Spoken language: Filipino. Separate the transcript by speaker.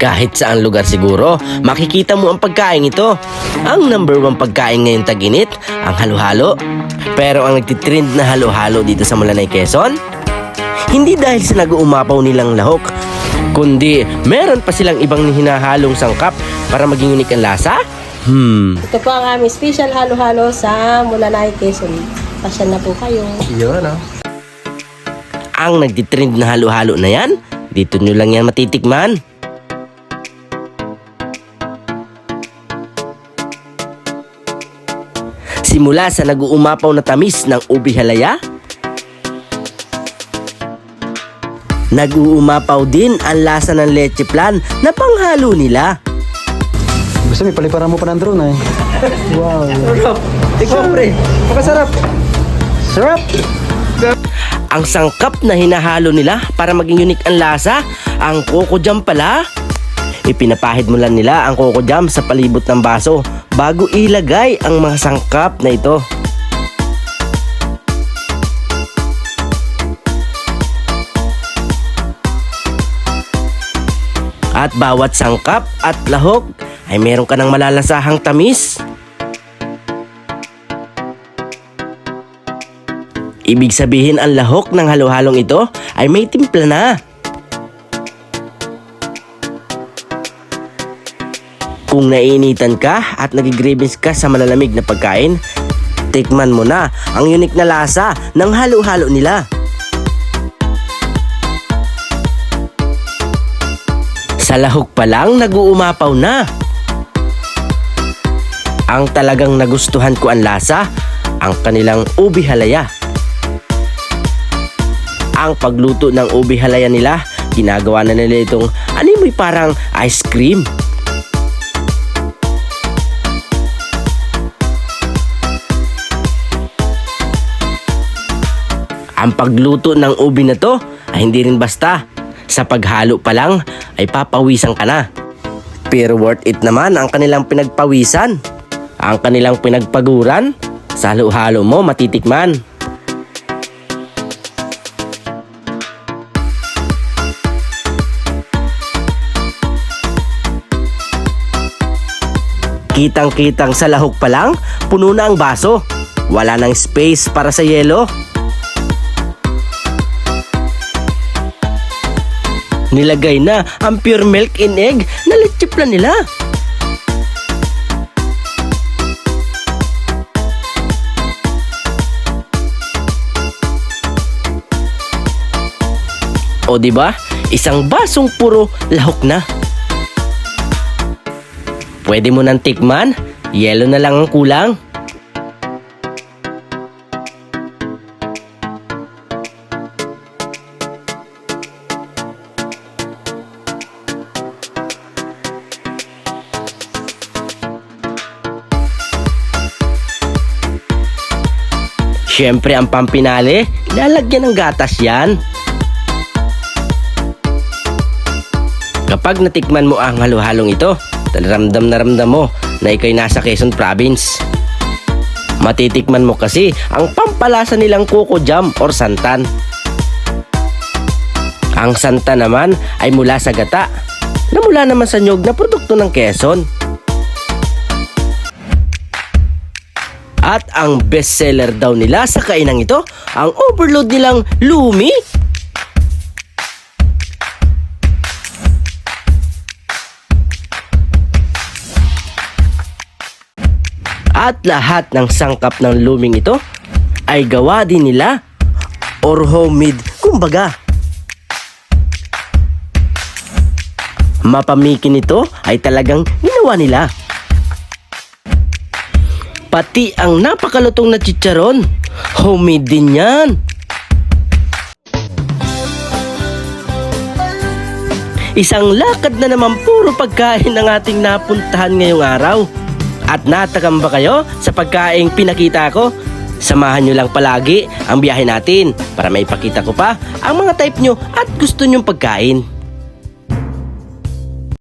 Speaker 1: Kahit saan lugar siguro, makikita mo ang pagkain ito. Ang number one pagkain ngayong tag-init, ang halo-halo. Pero ang nagtitrend na halo-halo dito sa Malanay, Quezon, hindi dahil sa nag-uumapaw nilang lahok, kundi meron pa silang ibang hinahalong sangkap para maging unik ang lasa? Hmm,
Speaker 2: Ito po ang aming special halo-halo sa Mulanay, Quezon. Pasyan na po kayo.
Speaker 3: Yun, ah.
Speaker 1: ang nagtitrend na halo-halo na yan, dito nyo lang yan matitikman. Simula sa nag-uumapaw na tamis ng ubi halaya, nag-uumapaw din ang lasa ng leche plan na panghalo nila.
Speaker 3: Gusto mo, paliparan mo pa ng drone, eh. wow.
Speaker 1: Ikaw pre,
Speaker 3: Pakasarap. Sarap.
Speaker 1: Ang sangkap na hinahalo nila para maging unique ang lasa, ang coco jam pala. Ipinapahid mo lang nila ang coco jam sa palibot ng baso bago ilagay ang mga sangkap na ito. At bawat sangkap at lahok ay meron ka ng malalasahang tamis. Ibig sabihin ang lahok ng halo-halong ito ay may timpla na. Kung naiinitan ka at nagigravings ka sa malalamig na pagkain, tikman mo na ang unique na lasa ng halo-halo nila. Sa lahok pa lang nag-uumapaw na. Ang talagang nagustuhan ko ang lasa, ang kanilang ubi halaya. Ang pagluto ng ubi halaya nila, ginagawa na nila itong animoy parang ice cream. Ang pagluto ng ubi na to ay hindi rin basta. Sa paghalo pa lang ay papawisan ka na. Pero worth it naman ang kanilang pinagpawisan. Ang kanilang pinagpaguran. Sa halo-halo mo matitikman. Kitang-kitang sa lahok pa lang, puno na ang baso. Wala nang space para sa yelo. Nilagay na ang pure milk and egg na lechipla nila. O di ba? Isang basong puro lahok na. Pwede mo nang tikman, yelo na lang ang kulang. Siyempre ang pampinali, lalagyan ng gatas yan. Kapag natikman mo ang halo-halong ito, ramdam na ramdam mo na ikay nasa Quezon Province. Matitikman mo kasi ang pampalasa nilang coco jam or santan. Ang santan naman ay mula sa gata na mula naman sa nyog na produkto ng Quezon. At ang bestseller daw nila sa kainang ito, ang overload nilang lumi. At lahat ng sangkap ng luming ito ay gawa din nila or homemade kumbaga. Mapamikin ito ay talagang ginawa nila. Pati ang napakalutong na chicharon, homemade din yan. Isang lakad na naman puro pagkain ang ating napuntahan ngayong araw. At natakam ba kayo sa pagkaing pinakita ko? Samahan nyo lang palagi ang biyahe natin para maipakita ko pa ang mga type nyo at gusto nyong pagkain.